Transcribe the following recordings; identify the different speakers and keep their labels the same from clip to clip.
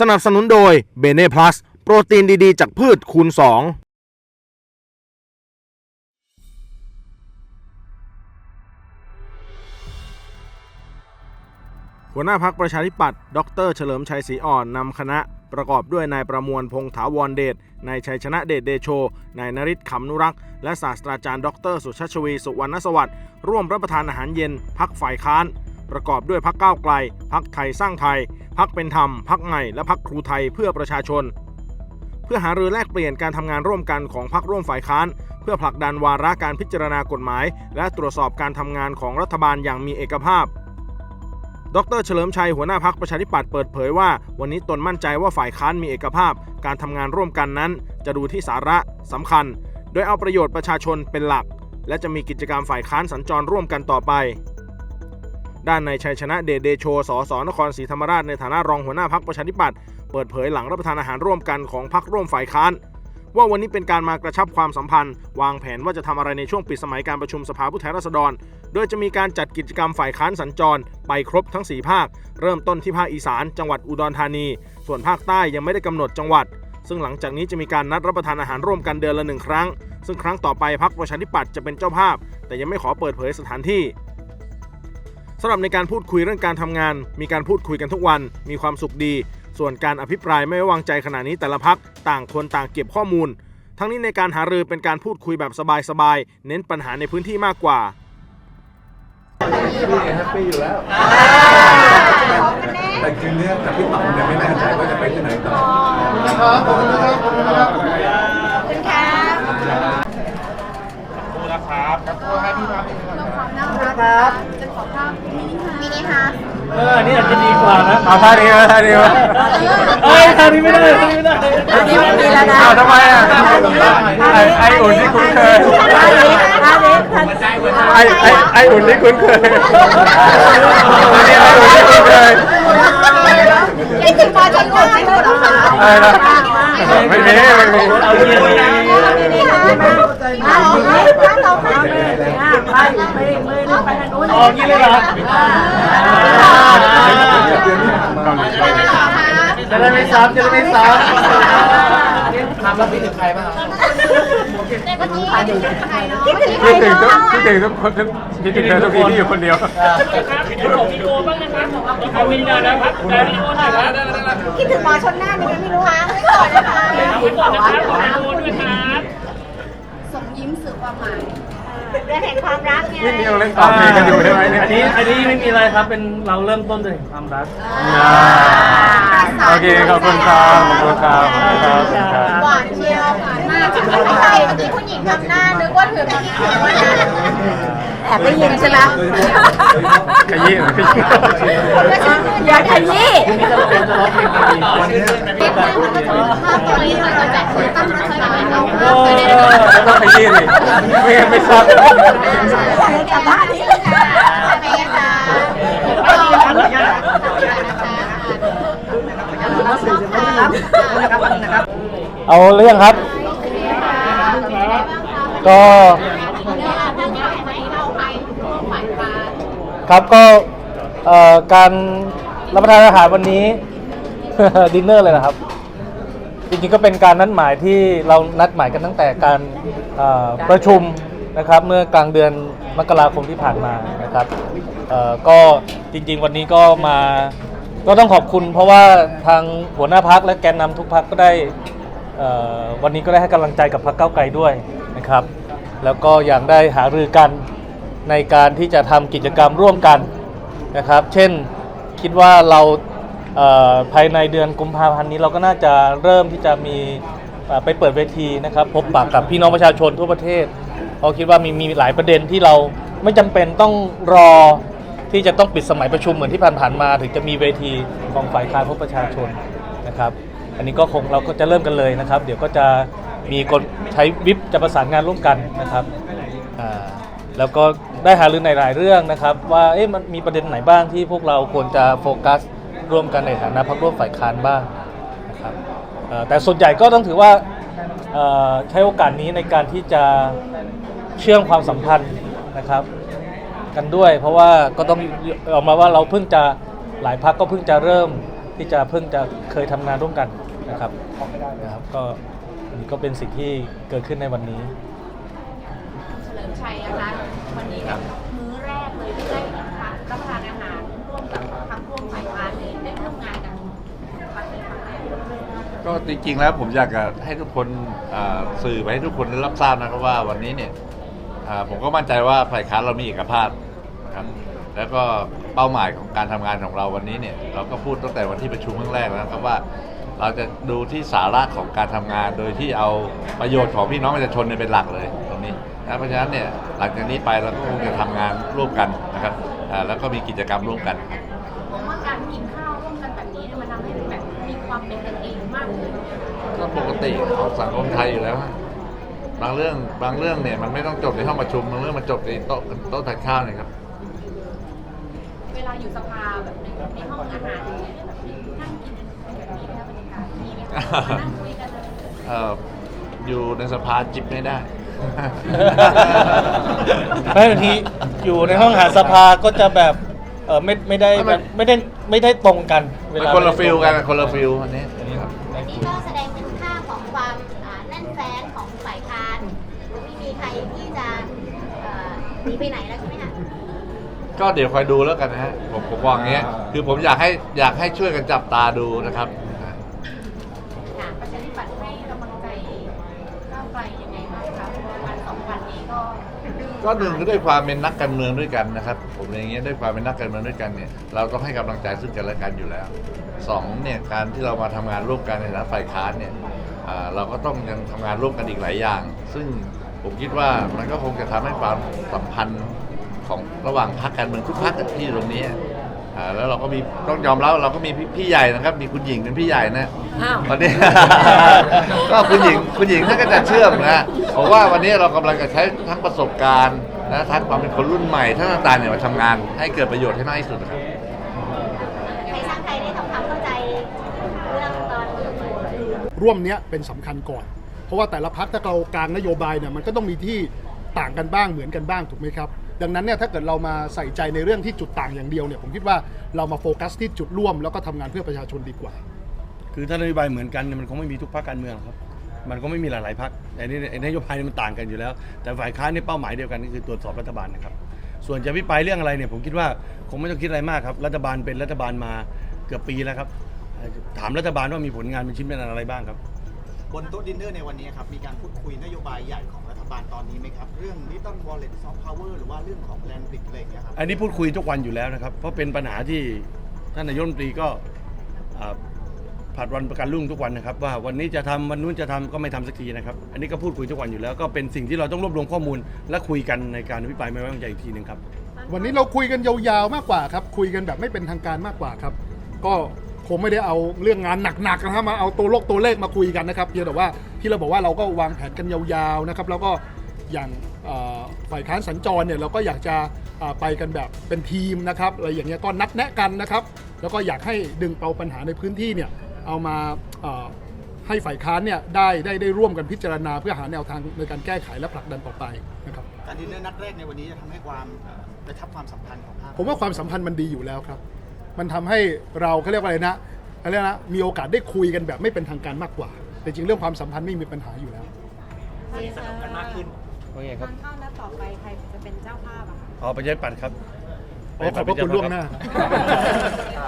Speaker 1: สนับสนุนโดยเบเน่พลัสโปรตีนดีๆ จากพืชคูณ 2หัวหน้าพักประชาธิปัตย์ ดร เฉลิมชัยศรีอ่อนนำคณะ ประกอบด้วยนายประมวลพงษ์ถาวรเดช นายชัยชนะเดชเดโช นายนริศขำนุรักษ์ และศาสตราจารย์ ดร สุชาชวี สุวรรณสวัสดิ์ ร่วมรับประทานอาหารเย็น พักฝ่ายค้าน ประกอบด้วยพักก้าวไกล พักไทยสร้างไทย พักเป็นธรรม พักใหม่ และพักครูไทยเพื่อประชาชน เพื่อหารือแลกเปลี่ยนการทำงานร่วมกันของพักร่วมฝ่ายค้าน เพื่อผลักดันวาระการพิจารณากฎหมาย และตรวจสอบการทำงานของรัฐบาลอย่างมีเอกภาพดรเฉลิมชัยหัวหน้าพักประชาธิปัตย์เปิดเผยว่า วันนี้ตนมั่นใจว่าฝ่ายค้านมีเอกภาพ การทำงานร่วมกันนั้น จะดูที่สาระสำคัญ โดยเอาประโยชน์ประชาชนเป็นหลัก และจะมีกิจกรรมฝ่ายค้านสัญจรร่วมกันต่อไป ด้านในชัยชนะเดชเดโชสสนครศรีธรรมราชในฐานะรองหัวหน้าพักประชาธิปัตย์เปิดเผยหลังรับประทานอาหารร่วมกันของพักร่วมฝ่ายค้านว่าวันนี้เป็นการมากระชับความสัมพันธ์ วางแผนว่าจะทำอะไรในช่วงปิดสมัยการประชุมสภาผู้แทนราษฎร โดยจะมีการจัดกิจกรรมฝ่ายค้านสัญจร ไปครบทั้ง 4 ภาค เริ่มต้นที่ภาคอีสาน จังหวัดอุดรธานี ส่วนภาคใต้ยังไม่ได้กำหนดจังหวัด ซึ่งหลังจากนี้จะมีการนัดรับประทานอาหารร่วมกันเดือนละหนึ่งครั้ง ซึ่งครั้งต่อไปพักประชาธิปัตย์จะเป็นเจ้าภาพ แต่ยังไม่ขอเปิดเผยสถานที่ สำหรับในการพูดคุยเรื่องการทำงาน มีการพูดคุยกันทุกวัน มีความสุขดี ส่วนการอภิปรายไม่ไว้วางใจขณะนี้แต่ละพักต่างคนต่างเก็บข้อมูล ทั้งนี้ในการหารือเป็นการพูดคุยแบบสบายๆเน้นปัญหาในพื้นที่มากกว่า
Speaker 2: แฮปปี้อยู่แล้วแต่คือเรื่องกับพี่ต๋องเนี่ยไม่แน่ใจว่าจะไปที่ไหนต่อครับขอบคุณครับขอบคุณครับ
Speaker 3: ครับจะขอภาพ มินิฮาร์ท
Speaker 4: เอออันนี้อาจจะดีกว่านะ
Speaker 2: เอาท่านี้มาท่านี้มา
Speaker 4: เอ้ยทางนี้ไม่ได้ทางนี้ไม่ได้
Speaker 3: อันนี้ไม่มีแล้วนะ
Speaker 2: อ้าวทำไมอะไอไออุ่นที่คุ้นเคย
Speaker 3: อันนี้อันนี้ท่าน
Speaker 2: ไอไอไออุ่นที่คุ้นเคยอันนี้ไออุ่นที่คุ้นเคย
Speaker 3: คิดถึงปอจังหวัดไม่หมดหรอคะ
Speaker 2: อะไรนะไม่มีไม่มี
Speaker 4: เอาเยียร์เลย
Speaker 3: มินิฮาร์ทมาเราให้ถ้าเราให้ไปไปไป ไปทางี้
Speaker 4: เลยเหรอจะได้ไม่ซ้ำจะได้ไม่ซ้ำทำแล้วพี่ถึงใครบ้าง
Speaker 3: คิดถึงใคร
Speaker 2: คิดถึงทุกคิดถึงทุกคนคิดถึงเธอทุกทีที่อยู่คนเดียว
Speaker 3: คิดถึงหมอชนหน้านี่ไม่รู้ฮะไม่ก่อนนะคะสมยิ้มสื่อความหมาย เรื่องแห่งความรักไง
Speaker 2: นี่ยังเล่นตอบเพลงกันอยู่ใช่ไหมเนี่ย
Speaker 4: อันนี้อันนี้ไม่มีอะไรครับเป็นเราเริ่มต้นด้วยความรัก
Speaker 2: โอเคขอบคุณครับขอบคุณครับขอบคุณครับขอบคุณครับ
Speaker 3: หวานเชียวหวานมากไม่ใช่เมื่อกี้ผู้หญิงทำหน้านึกว่าถือมัน แอบได้ยินใช่ไหม
Speaker 2: ขยี้หน่อยขยี้
Speaker 3: อย่าขยี้
Speaker 4: นี่จะเป็นจะร้องเพลงดีวันนี้
Speaker 3: ภาพตัวนี้เราจะคือตั้งรัฐบาลเอา
Speaker 4: โอ้
Speaker 2: ไม่ต้องขยี้สิไม่งั้นไม่ทราบ
Speaker 3: กลับบ้านนี้เลยค่ะไปค่ะ
Speaker 4: เอาเรื่องครับ ก็ ครับก็เอ่อการรับประทานอาหารวันนี้ ดินเนอร์เลยนะครับ จริงๆก็เป็นการนัดหมายที่เรานัดหมายกันตั้งแต่การเอ่อประชุมนะครับเมื่อกลางเดือนมกราคมที่ผ่านมานะครับเอ่อก็จริงๆวันนี้ก็มา ก็ต้องขอบคุณ เพราะว่าทางหัวหน้าพักและแกนนำทุกพักก็ได้เอ่อวันนี้ก็ได้ให้กำลังใจกับพักเก้าวไกลด้วยนะครับ แล้วก็อย่างได้หารือกัน ในการที่จะทำกิจกรรมร่วมกันนะครับ เช่นคิดว่าเราเภายในเดือนกุมภาพันธ์นี้เราก็น่าจะเริ่มที่จะมีไปเปิดเวทีนะครับ พบปะกับพี่น้องประชาชนทั่วประเทศเราคิดว่ามีมีหลายประเด็นที่เราไม่จำเป็นต้องรอที่จะต้องปิดสมัยประชุมเหมือนที่ผ่านๆมา ถึงจะมีเวทีของฝ่ายค้านพบประชาชนนะครับ อันนี้ก็คงเราก็จะเริ่มกันเลยนะครับ เดี๋ยวก็จะมีคนใช้วิปจะประสานงานร่วมกันนะครับแล้วก็ ได้หารือในหลายเรื่องนะครับ ว่าเอ๊ะมันมีประเด็นไหนบ้างที่พวกเราควรจะโฟกัสร่วมกันในฐานะพรรคร่วมฝ่ายค้านบ้างนะครับแต่ส่วนใหญ่ก็ต้องถือว่าใช้โอกาสนี้ในการที่จะเชื่อมความสัมพันธ์นะครับ กันด้วย เพราะว่าก็ต้องออกมาว่าเราเพิ่งจะหลายพักก็เพิ่งจะเริ่มที่จะเพิ่งจะเคยทำงานร่วมกันนะครับนะครับก็นี่ก็เป็นสิ่งที่เกิดขึ้นในวันนี้
Speaker 5: เฉลิมชัยนะคะ ก็
Speaker 6: จริงๆแล้วผมอยากจะให้ทุกคนอ่าสื่อไปให้ทุกคนได้รับทราบนะครับว่าวันนี้เนี่ยอ่าผมก็มั่นใจว่าฝ่ายค้านเรามีเอกภาพนะครับแล้วก็เป้าหมายของการทำงานของเราวันนี้เนี่ยเราก็พูดตั้งแต่วันที่ประชุมครั้งแรกแล้วนะครับว่า เราจะดูที่สาระของการทำงานโดยที่เอาประโยชน์ของพี่น้องประชาชนเนี่ยเป็นหลักเลยตรงนี้นะเพราะฉะนั้นเนี่ยหลังจากนี้ไปเราก็คงจะทำงานร่วมกันนะครับอ่าแล้วก็มีกิจกรรมร่วมกัน
Speaker 5: มอง ปก
Speaker 6: ติของสังคมไทยอยู่แล้วฮะบางเรื่องบางเรื่องเนี่ยมันไม่ต้องจบในห้องประชุมบางเรื่องมันจบในโต๊ะโต๊ะทานข้าวเนี่ยครับ
Speaker 5: เวลาอยู่สภาแบบในในห้องอาหารอย่างเงี้ยแบบนั่งกินแบบนี้นะบรรยากาศมีไหมคะมานั่งคุยกันเลย
Speaker 6: เอ่ออยู่ในสภาจิบไม่ได้
Speaker 4: ไม่บางทีอยู่ในห้องหาสภาก็จะแบบเออไม่ไม่ได้แบบไม่ได้ไม่ได้ตรงกันเว
Speaker 6: มัน
Speaker 4: ลา
Speaker 6: คนละฟิลกันคนละฟิลอันนี้ครับ
Speaker 3: อันนี้ก็แสดงถึงค่าของความอ่าแน่นแฟ้นของฝ่ายค้านไม่มีใครที่จะเอ่อหนี ไปไหนแล้วใช่ไหมคะ
Speaker 6: ก็เดี๋ยวคอยดูแล้วกันนะฮะผมผมวางอย่างเงี้ย คือผมอยากให้อยากให้ช่วยกันจับตาดูนะครับ
Speaker 5: ค่ะประชาธิปัตย์ให้กำลังใจก้าวไกลยังไงบ้างคะเพราะว่าวันสองวันนี้ก็
Speaker 6: ก็หนึ่งก็ด้วยความเป็นนักการเมืองด้วยกันนะครับ ผมอย่างเงี้ยด้วยความเป็นนักการเมืองด้วยกันเนี่ยเราต้องให้กำลังใจซึ่งกันและกันอยู่แล้วสองเนี่ยการที่เรามาทำงานร่วมกันในฐานะฝ่ายค้านเนี่ยอ่าเราก็ต้องยังทำงานร่วมกันอีกหลายอย่าง ซึ่ง ผมคิดว่ามันก็คงจะทำให้ความสัมพันธ์ของระหว่างพรรคการเมืองทุกพรรคที่ตรงนี้อ่าแล้วเราก็มีต้องยอมรับเราก็มีพี่พี่ใหญ่นะครับ มีคุณหญิงเป็นพี่ใหญ่นะ
Speaker 5: อ้าว
Speaker 6: วันนี้ก็คุณหญิงคุณหญิงท่านก็จะเชื่อมนะผมว่าวันนี้เรากำลังจะใช้ทั้งประสบการณ์และทั้งความเป็นคนรุ่นใหม่ทั้งต่างๆเนี่ยมาทำงานให้เกิดประโยชน์ให้มากที่สุดนะครับ
Speaker 3: ไทยสร้างไทยได้ทำความเข้าใจเรื่องตอนนี้
Speaker 7: ร่วมเนี้ยเป็นสำคัญก่อน เพราะว่าแต่ละพักถ้าเรากลางนโยบายเนี่ยมันก็ต้องมีที่ต่างกันบ้างเหมือนกันบ้างถูกไหมครับดังนั้นเนี่ยถ้าเกิดเรามาใส่ใจในเรื่องที่จุดต่างอย่างเดียวเนี่ยผมคิดว่าเรามาโฟกัสที่จุดร่วม แล้วก็ทำงานเพื่อประชาชนดีกว่า
Speaker 8: คือถ้านโยบายเหมือนกันเนี่ยมันคงไม่มีทุกพรรคการเมืองครับ มันก็ไม่มีหลายๆพรรคแต่นี่นโยบายมันต่างกันอยู่แล้ว แต่ฝ่ายค้านนี่เป้าหมายเดียวกันก็คือตรวจสอบรัฐบาลนะครับส่วนจะพิปรายเรื่องอะไรเนี่ยผมคิดว่าคงไม่ต้องคิดอะไรมากครับรัฐบาลเป็นรัฐบาลมาเกือบปีแล้วครับ ถามรัฐบาลว่ามีผลงานเป็นชิ้นเป็นอะไรบ้างครับ
Speaker 9: บนโต๊ะดินเนอร์ในวันนี้ครับ มีการพูดคุยนโยบายใหญ่ของรัฐบาลตอนนี้ไหมครับ เรื่องดิจิตอลวอลเล็ตซอฟต์พาวเวอร์หรือว่าเรื่องของแลนด์บิกอะไรอย่างเงี้ยครับ
Speaker 8: อันนี้พูดคุยทุกวันอยู่แล้วนะครับ เพราะเป็นปัญหาที่ท่านนายกรัฐมนตรีก็อ่าผัดวันประกันรุ่งทุกวันนะครับ ว่าวันนี้จะทำวันนู้นจะทำก็ไม่ทำสักทีนะครับ อันนี้ก็พูดคุยทุกวันอยู่แล้ว ก็เป็นสิ่งที่เราต้องรวบรวมข้อมูล และคุยกันในการอภิปรายไม่ไว้วางใจอีกทีหนึ่งครับ
Speaker 7: วันนี้เราคุยกันยาวๆมากกว่าครับ คุยกันแบบไม่เป็นทางการมากกว่าครับ ก็ คงไม่ได้เอาเรื่องงานหนักๆนะครับมาเอาตัวโลกตัวเลขมาคุยกันนะครับเพียงแต่ว่าที่เราบอกว่าเราก็วางแผนกันยาวๆนะครับแล้วก็อย่างเอ่อฝ่ายค้านสัญจรเนี่ยเราก็อยากจะเอ่อไปกันแบบเป็นทีมนะครับอะไรอย่างเงี้ยก็นัดแนะกันนะครับ แล้วก็อยากให้ดึงเอาปัญหาในพื้นที่เนี่ยเอามาเอ่อให้ฝ่ายค้านเนี่ยได้ได้ได้ร่วมกันพิจารณา เพื่อหาแนวทางในการแก้ไขและผลักดันต่อไปนะครับ
Speaker 9: การดินเนอร์นัดแรกในวันนี้จะทำให้ความกระชับความสัมพันธ์ของภาค
Speaker 7: ผมว่าความสัมพันธ์มันดีอยู่แล้วครับ มันทำให้เราเขาเรียกว่าอะไรนะเขาเรียกนะมีโอกาสได้คุยกันแบบไม่เป็นทางการมากกว่า แต่จริงเรื่องความสัมพันธ์ไม่มีปัญหาอยู่แล้ว
Speaker 5: สนุกกันมากขึ้น
Speaker 8: ว่าไงครับ
Speaker 5: ทางเข้านัดต่อไปใครจะเป็นเจ้าภาพอะคะ
Speaker 8: อ๋อประชาธิปัตย์ครับ
Speaker 7: โอ้ขอบพระคุณล่วงหน้า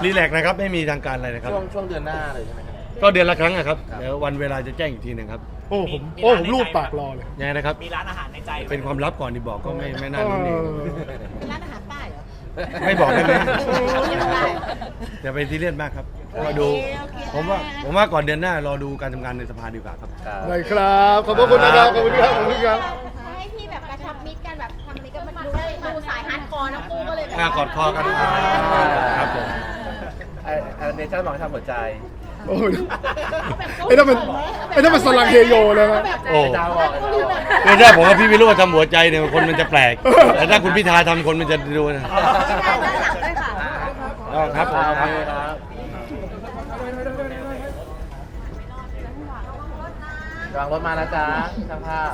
Speaker 8: รีแลกซ์นะครับไม่มีทางการอะไรนะครับ
Speaker 4: ช่วงช่วงเดือนหน้าเลยใช่ไหมครับ
Speaker 8: ก็เดือนละครั้งนะครับเดี๋ยววันเวลาจะแจ้งอีกทีหนึ่งครับ
Speaker 7: โอ้ผมโอ้ผมรูดปากรอเลย
Speaker 8: ยังไงนะครับ
Speaker 9: มีร้านอาหารในใจ
Speaker 8: เป็นความลับก่อนที่บอกก็ไม่ไม่น่ารู้นี่
Speaker 7: เออ
Speaker 3: ร้าน
Speaker 8: ไม่บอกได้ไหม
Speaker 3: ได้
Speaker 8: อย่าไปซีเรียสมากครับรอดู ผมว่าผมว่าก่อนเดือนหน้ารอดูการทำงานในสภาดีกว่าครับ
Speaker 7: ได้ครับ ขอบพระคุณนะครับ ขอบคุณครับขอบคุณครับ
Speaker 3: ให้พี่แบบกระชับมิตรกันแบบทำนี้ก็มันดูดูสายฮาร์ดคอร์นะครูก็เลยแบบ
Speaker 8: อ่ากอดคอกันครับผม
Speaker 4: ไอ้ไอ้เนเจอร์บอกให้ทำหัวใจ
Speaker 7: โอ้ยไอ้นั่นมันไอ้นั่นมันสลังเฮโยเลยนะ
Speaker 8: โอ้
Speaker 4: เจ้าบอกเจ้าบอก
Speaker 8: คือถ้าผมว่าพี่วิโรจน์ทำหัวใจเนี่ยคนมันจะแปลก แต่ถ้าคุณพิธาทำคนมันจะดูนะ
Speaker 3: ได้ด้านหลังด้วยค่ะ
Speaker 8: อ๋อครับผม
Speaker 4: โอ
Speaker 8: ค
Speaker 4: เครับครับ วางรถมานะจ๊ะช่างภาพ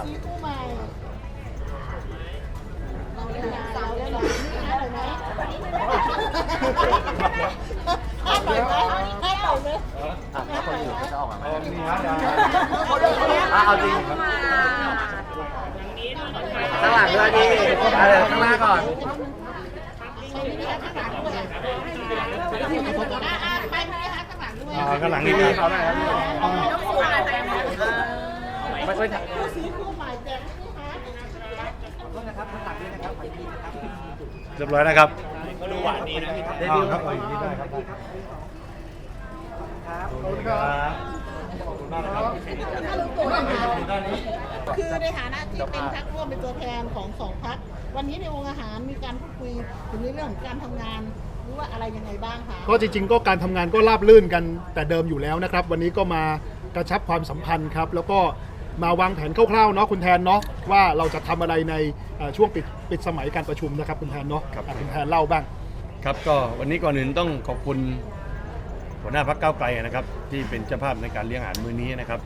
Speaker 3: สาวเลยเหรออร่อยไหมอร่อยไหม
Speaker 10: เอาจริงข้างหลังด้วยดิอะไรข้างหน้าก่อน
Speaker 8: อ่าข้างหลังนี่มีเขาหน่อยครับ
Speaker 10: ไม่ค่อย
Speaker 8: เรียบร้อยนะครับ
Speaker 10: เดบิวต์
Speaker 8: ครับข ออยู่นี่ได้ครับขอบคุณครับ
Speaker 11: คือในฐานะที่เป็นพักร่วมเป็นตัวแทนของสองพัก วันนี้ในวงอาหารมีการพูดคุยถึงในเรื่องของการทำงานหรือว่าอะไรยังไงบ้างคะ
Speaker 7: ก็จริงๆ ก็การทำงานก็ราบลื่นกันแต่เดิมอยู่แล้วนะครับ วันนี้ก็มากระชับความสัมพันธ์ครับ แล้วก็มาวางแผนคร่าวๆเนาะคุณแทนเนาะว่าเราจะทำอะไรในเอ่อช่วงปิดปิดสมัยการประชุมนะครับคุณแทนเนาะ
Speaker 8: ครับ
Speaker 7: อะคุณแทนเล่าบ้าง
Speaker 8: ครับก็วันนี้ก่อนอื่นต้องขอบคุณ หัวหน้าพักเก้าไกลนะครับ ที่เป็นเจ้าภาพในการเลี้ยงอาหารมื้อนี้นะครับ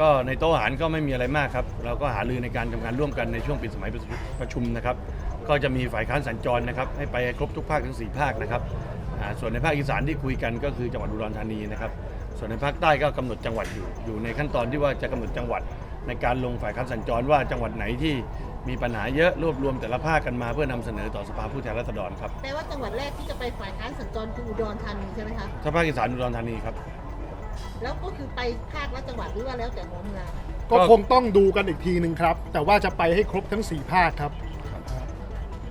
Speaker 8: ก็ในโต๊ะอาหารก็ไม่มีอะไรมากครับ เราก็หารือในการทำงานร่วมกันในช่วงปิดสมัยประชุมนะครับ ก็จะมีฝ่ายค้านสัญจรนะครับ ให้ไปครบทุกภาคทั้ง 4 ภาคนะครับส่วนในภาคอีสานที่คุยกันก็คือจังหวัดอุดรธานีนะครับ ส่วนในภาคใต้ก็กำหนดจังหวัดอยู่อยู่ในขั้นตอนที่ว่าจะกำหนดจังหวัด ในการลงฝ่ายค้านสัญจรว่าจังหวัดไหนที่มีปัญหาเยอะรวบรวมแต่ละภาคกันมาเพื่อนำเสนอต่อสภาผู้แทนราษฎรครับ
Speaker 11: แปลว่าจังหวัดแรกที่จะไปฝ่ายค้านสัญจรคืออุดรธานีใช่ไหมคะ
Speaker 8: ถ้าภาคอีสานอุดรธานีครับ
Speaker 11: แล้วก็คือไปภาคละจังหวัดหรือว่าแล้วแต่หัวเมือง
Speaker 7: ก็คงต้องดูกันอีกทีหนึ่งครับ แต่ว่าจะไปให้ครบทั้ง 4 ภาคครับ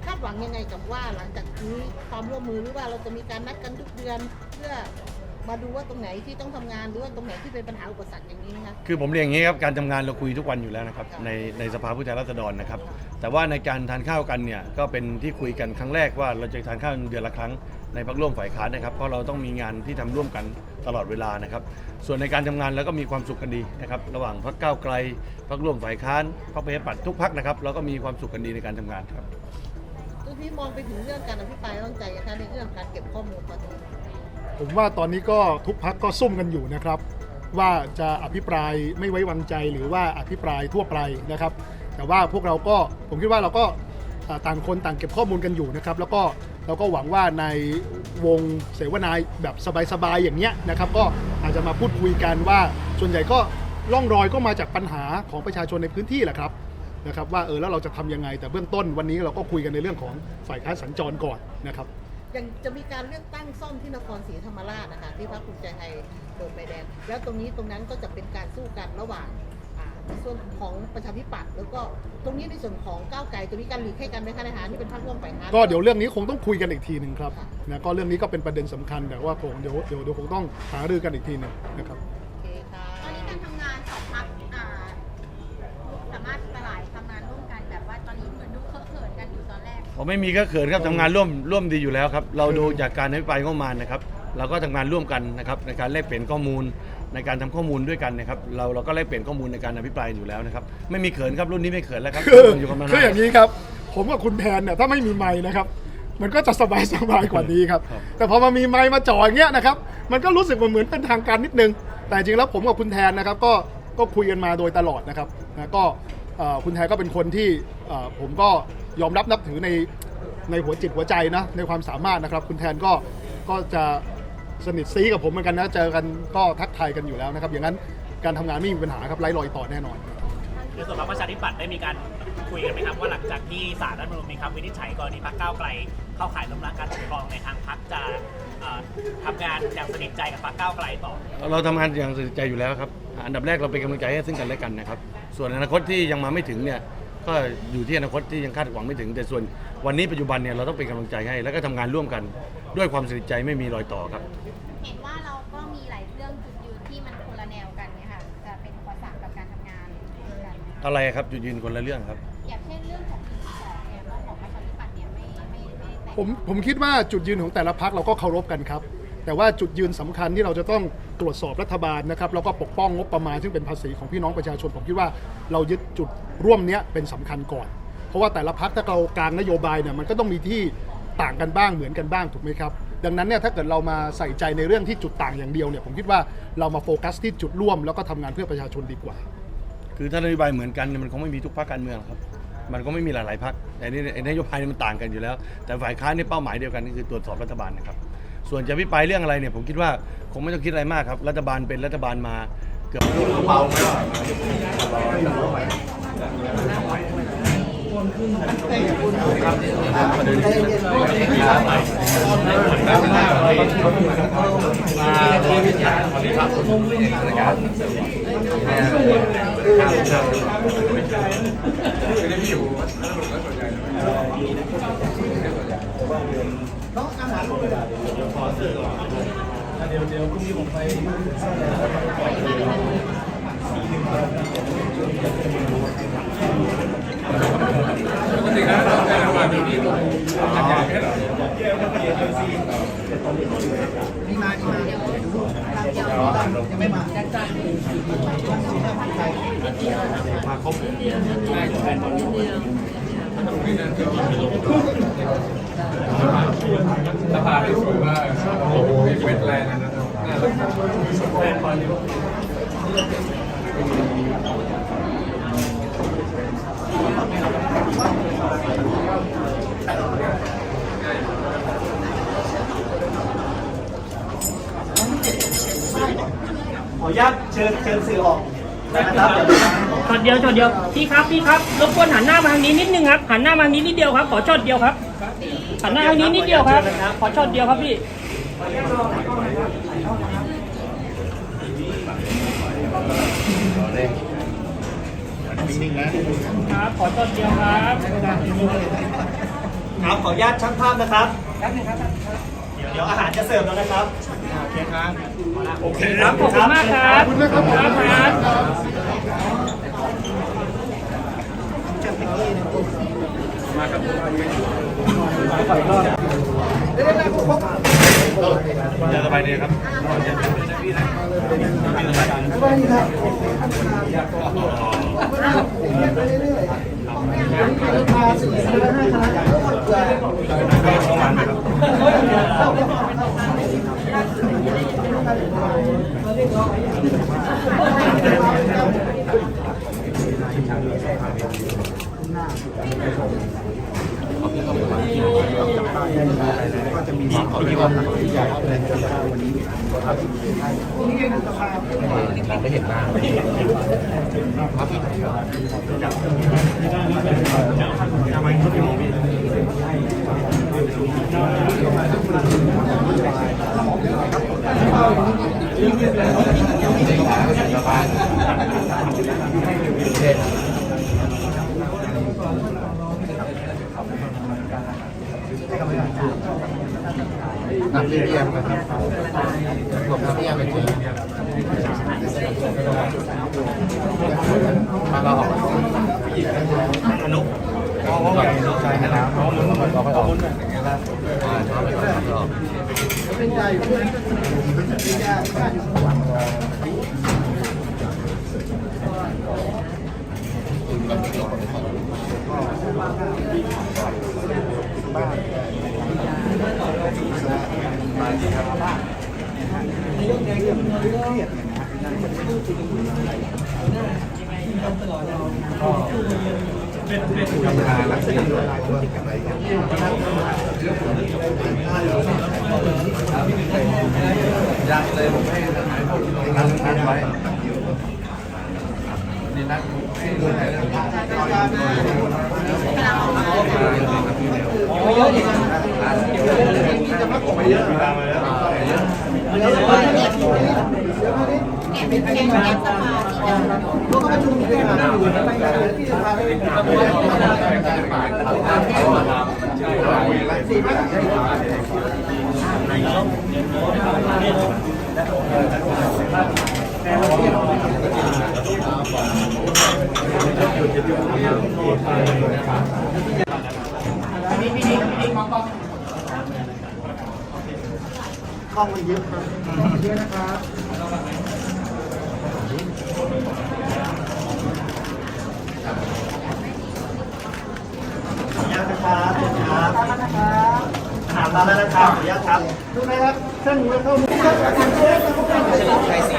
Speaker 11: คาดหวังยังไงกับว่าหลังจากนี้ความร่วมมือหรือว่าเราจะมีการนัดกันทุกเดือนเพื่อ มาดูว่าตรงไหนที่ต้องทำงานหรือว่าตรงไหนที่เป็นปัญหาอุปสรรคอย่างนี้นะคะ
Speaker 8: คือผมเรียนอย่างนี้ครับการทำงานเราคุยทุกวันอยู่แล้วนะครับในในสภาผู้แทนราษฎรนะครับ แต่ว่าในการทานข้าวกันเนี่ยก็เป็นที่คุยกันครั้งแรกว่าเราจะทานข้าวเดือนละครั้งในพักร่วมฝ่ายค้านนะครับเพราะเราต้องมีงานที่ทำร่วมกันตลอดเวลานะครับ ส่วนในการทำงานแล้วก็มีความสุขกันดีนะครับระหว่างพักก้าวไกลพักร่วมฝ่ายค้านพักประชาธิปัตย์ทุกพักนะครับเราก็มีความสุขกันดีในการทำงานครับ
Speaker 11: คือพี่มองไปถึงเรื่องการอภิปรายไม่วางใจนะคะในเรื่องการเก็บข้อมูลตอนนี้
Speaker 7: ผมว่าตอนนี้ก็ทุกพักก็ซุ่มกันอยู่นะครับ ว่าจะอภิปรายไม่ไว้วางใจหรือว่าอภิปรายทั่วไปนะครับ แต่ว่าพวกเราก็ผมคิดว่าเราก็ต่างคนต่างเก็บข้อมูลกันอยู่นะครับ แล้วก็เราก็หวังว่าในวงเสวนายแบบสบายๆอย่างเงี้ยนะครับ ก็อาจจะมาพูดคุยกันว่าส่วนใหญ่ก็ร่องรอยก็มาจากปัญหาของประชาชนในพื้นที่แหละครับนะครับว่าเออแล้วเราจะทำยังไง แต่เบื้องต้นวันนี้เราก็คุยกันในเรื่องของฝ่ายค้านสัญจรก่อนนะครับ
Speaker 11: ยังจะมีการเลือกตั้งซ่อมที่นครศรีธรรมราชนะคะที่พรรคภูมิใจไทยโดนใบแดง แล้วตรงนี้ตรงนั้นก็จะเป็นการสู้กันระหว่างอ่าในส่วนของประชาธิปัตย์แล้วก็ตรงนี้ในส่วนของก้าวไกลจะมีการหลีกให้กันไหมคะในฐานะที่เป็นพรรคร่วมฝ่ายค้าน
Speaker 7: ก็เดี๋ยวเรื่องนี้คงต้องคุยกันอีกทีหนึ่งครับนะก็เรื่องนี้ก็เป็นประเด็นสำคัญแต่ว่าคงเดี๋ยวเดี๋ยวเดี๋ยวคงต้องหารือกันอีกทีหนึ่งนะครับ
Speaker 8: ผมไม่มีก็เขินครับทำงานร่วมร่วมดีอยู่แล้วครับ เราดูจากการอภิปรายงบประมาณนะครับ เราก็ทำงานร่วมกันนะครับในการแลกเปลี่ยนข้อมูลในการทำข้อมูลด้วยกันนะครับ เราเราก็แลกเปลี่ยนข้อมูลในการอภิปรายอยู่แล้วนะครับ ไม่มีเขินครับรุ่นนี้ไม่เขินแล้วครับ
Speaker 7: คือ
Speaker 8: อยู่กันมานาน
Speaker 7: คืออย่างนี้ครับ ผมกับคุณแทนเนี่ยถ้าไม่มีไม้นะครับ มันก็จะสบายสบายกว่านี้ครับ
Speaker 8: ครับ
Speaker 7: แต่พอมามีไม้มาจ่ออย่างเงี้ยนะครับมันก็รู้สึกเหมือนเป็นทางการนิดนึง แต่จริงแล้วผมกับคุณแทนนะครับก็ก็คุยกันมาโดยตลอดนะครับนะก็เอ่อคุณแทนก็เป็นคนที่เอ่อผมก็ ยอมรับนับถือในในหัวจิตหัวใจนะในความสามารถนะครับ คุณแทนก็ก็จะสนิทซีกับผมเหมือนกันนะเจอกันก็ทักทายกันอยู่แล้วนะครับ อย่างนั้นการทำงานไม่มีปัญหาครับไร้รอยต่อแน่นอน
Speaker 12: ในส่วนของประชาธิปัตย์ได้มีการคุยกันไหมครับว่าหลังจากที่ศาลรัฐธรรมนูญมีคำวินิจฉัยกรณีพรรคก้าวไกล เข้าข่ายล้มล้างการปกครองในทางพรรคจะเอ่อทำงานอย่างสนิทใจกับพรรคก้าวไกลต่อ
Speaker 8: เราทำงานอย่างสนิทใจอยู่แล้วครับ อันดับแรกเราเป็นกำลังใจให้ซึ่งกันและกันนะครับ ส่วนอนาคตที่ยังมาไม่ถึงเนี่ย ก็อยู่ที่อนาคตที่ยังคาดหวังไม่ถึง แต่ส่วนวันนี้ปัจจุบันเนี่ยเราต้องเป็นกำลังใจให้ แล้วก็ทำงานร่วมกันด้วยความสนิทใจไม่มีรอยต่อครับ
Speaker 3: เห็นว่าเราก็มีหลายเรื่องจุดยืนที่มันคนละแนวกันเนี่ยค่ะ จะเป็นอุปสรรคกับการทำงานด้วยกัน
Speaker 8: อะไรครับจุดยืนคนละเรื่องครับ
Speaker 3: อย่างเช่นเรื่องของปีสองเนี่ยเรื่องของประชาธิปัตย์เนี่ยไม่ไม่ไม่ได้แตก
Speaker 7: ผมผมคิดว่าจุดยืนของแต่ละพักเราก็เคารพกันครับ แต่ว่าจุดยืนสำคัญที่เราจะต้องตรวจสอบรัฐบาลนะครับแล้วก็ปกป้องงบประมาณซึ่งเป็นภาษีของพี่น้องประชาชนผมคิดว่าเรายึดจุดร่วมเนี้ยเป็นสำคัญก่อน เพราะว่าแต่ละพักถ้าเรากลางนโยบายเนี่ยมันก็ต้องมีที่ต่างกันบ้างเหมือนกันบ้างถูกไหมครับดังนั้นเนี่ยถ้าเกิดเรามาใส่ใจในเรื่องที่จุดต่างอย่างเดียวเนี่ยผมคิดว่าเรามาโฟกัสที่จุดร่วม แล้วก็ทำงานเพื่อประชาชนดีกว่า
Speaker 8: คือถ้านโยบายเหมือนกันเนี่ยมันคงไม่มีทุกพรรคการเมืองครับมันก็ไม่มีหลายๆพรรคแต่นี่ไอ้นโยบายนี่มันต่างกันอยู่แล้ว แต่ฝ่ายค้านนี่เป้าหมายเดียวกันก็คือตรวจสอบรัฐบาลนะครับ ส่วนจะพิปรายเรื่องอะไรเนี่ยผมคิดว่าคงไม่ต้องคิดอะไรมากครับ รัฐบาลเป็นรัฐบาลมาเกือบเบาไม่
Speaker 10: น้องอาหารลูกเลยเดี๋ยวขอเสื้อก่อนเดี๋ยวเดี๋ยวพรุ่งนี้ผมไปปกติแล้วเราจะระหว่างนี้ลงอาจารย์แค่หรอนี่มาที่มาเดี๋ยวยังไม่มามาครบได้แฟนบอล สะพานที่สวยมากโอ้โหเ
Speaker 2: วทแลนด์นะนรักแ
Speaker 13: ขออนุ
Speaker 10: ญาตเชิญเชิญสื่อออกนครับ
Speaker 14: ช็อตเดียวช็อตเดียวพี่ครับพี่ครับรบกวนหันหน้ามาทางนี้นิดนึงครับหันหน้ามาทางนี้นิดเดียวครับขอช็อตเดียวครับ หันหน้าทางนี้นิดเดียวครับ ขอช็อตเดียวครับพี่นิ่งๆนะครับ ขอช็อตเดียวครับ
Speaker 10: ครับ ขออนุญาตช่างภาพนะครับครับนึเดี๋ยวอาหารจะเสิร์ฟแล้วนะครับ โอเคครับ โอเค
Speaker 14: ครับ ขอบคุณมากครับขอบคุณมากครับมาครับ
Speaker 8: จะสบายดีครับ
Speaker 10: สบายดีครับ นำเรียบเรียบนะครับผมเรียบไปเจอ
Speaker 9: มาเราออกอนุเพราะ
Speaker 10: ว่าแบบใช่นะครับเพ
Speaker 9: ราะมันเหมื
Speaker 10: อนเราไปอ
Speaker 9: อกอย่างเงี้ยละชอบไปออก
Speaker 10: เป็นใจอยู่เป็นใจคุณกับพี่หลอกไปขอบ้าน มาดีครับในเรื่องในเรื่องเครียดเนี่ยนะฮะนั่นจะพูดถึงอะไรตลอดเราก็เป็นเป็นกรรมการรักษาอะไรอย่างเงี้ยยั
Speaker 6: งเลยผมให้ทนายพูด
Speaker 10: นัดนัดไว้นี่นัดให้ดูแลเรื่องการเงินเยอะดีนะ พี่ดิ๊กพี่ดิ๊กมองกล้อง กล้องมันเยอะครับเยอะนะครับขอาตนะครับนะครับถามมาแล้วนะครับขออนุญาตครับรู้ไหมครับเส้นหมูเข้ามือใช้สี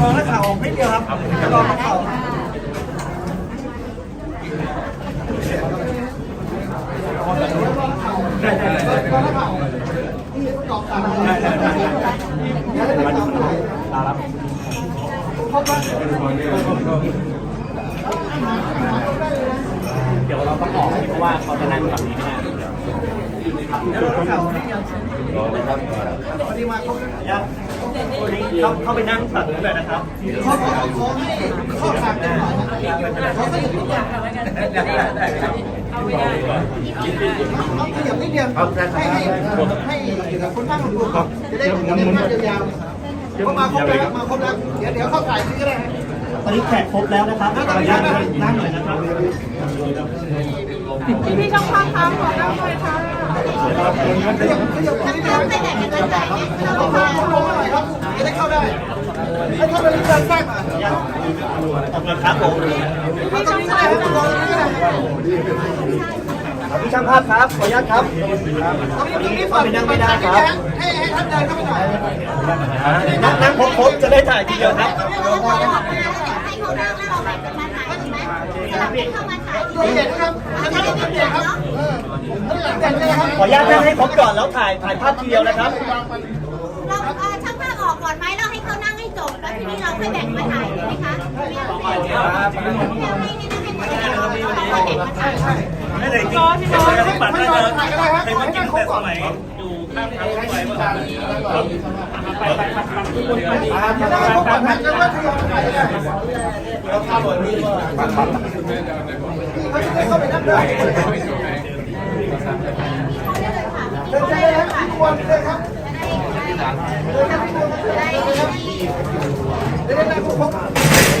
Speaker 13: มองนักข่าวออกนิดเดียวครับแล้วก็นักข่าว
Speaker 12: เดี๋ยวเราต้องออกเพราะว่าเขาจะนั่งแบบนี้ไม่ได้
Speaker 13: เขาเข้าไปนั่งตัดเลยนะครับ
Speaker 10: เขาขอขอให้เข้าทางจังหวะเขาก็อยู่ทุกอย่างเอาขยันิดเดีย วให้ให้ให้คนนั่งดูก่อนจะได้เห็นภาพยาวๆพอมาครบแล้วมาครบแล้วเดี๋ยวเดี๋ยวเข้าถ่ายนี่ก็ได้
Speaker 13: ตอนนี้แขกครบแล้วนะครับขออนุญาตนั่งหน่อยนะครับ
Speaker 15: พี่ช่างภาพคะขอนั่งหน่อยค่ะ
Speaker 10: ขยับขยับนิดเดียว
Speaker 3: ไปไหนกันไปไหน
Speaker 10: เข้ามาเข้ามาหน่อยครับจะได้เข้าได้ให้เข้าไปที่ด้านข้างอะ
Speaker 13: ขอบคุณครับผม
Speaker 10: เข้าตรงนี้ก็ได้ครับตรงนี้ก็ได้
Speaker 13: พี่ช่างภาพครับ ขออนุญาตครับ
Speaker 10: ตรงนี้ตรงนี้ฝั่งให้ให้ท่านเดินเข้าไปหน่อย
Speaker 13: นั่งนั่งครบๆจะได้ถ่ายทีเดียวครับ
Speaker 3: เราออกมาแล้วเดี๋ยวให้เขานั่งแล้วเราแบ่งกันมาถ่ายใช่ไหมสลับกันเข้ามาถ่าย
Speaker 10: ตัวเด็กนะครับ
Speaker 3: จะได้ไม่เปลี่ยนเนาะ
Speaker 10: เด็กเลยครับ
Speaker 13: ขออนุญาตนั่งให้ครบก่อนแล้วถ่ายถ่ายภาพทีเดียวนะครับ
Speaker 3: เราเอ่อช่างภาพออกก่อนไหมเราให้เขานั่งให้จบแล้วทีนี้เราค่อยแบ่งมาถ่ายดีไหมคะ ไม่เอาไม่เอาไม่นี่นะให้หมดเลยเราเราแบ่งมาถ่าย
Speaker 13: ไม่เลยจริงๆประชาธิปัตย์น่าจะเคยมากินแต่สมัย
Speaker 10: ได้พวกผมหันกันว่าทยอยถ่ายได้เราทำแบบนี้เขาจะได้เข้าไปนั่งได้เดินได้ครับทุกคนเลยครับเดินได้ทุกคนเลยครับเดินได้ทุกคน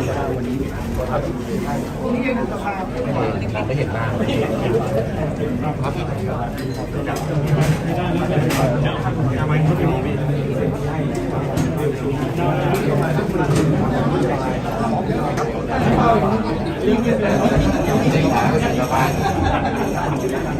Speaker 16: ยดีครับ
Speaker 10: ไปเรื่อยๆพาสี่คณะห้าคณะทั้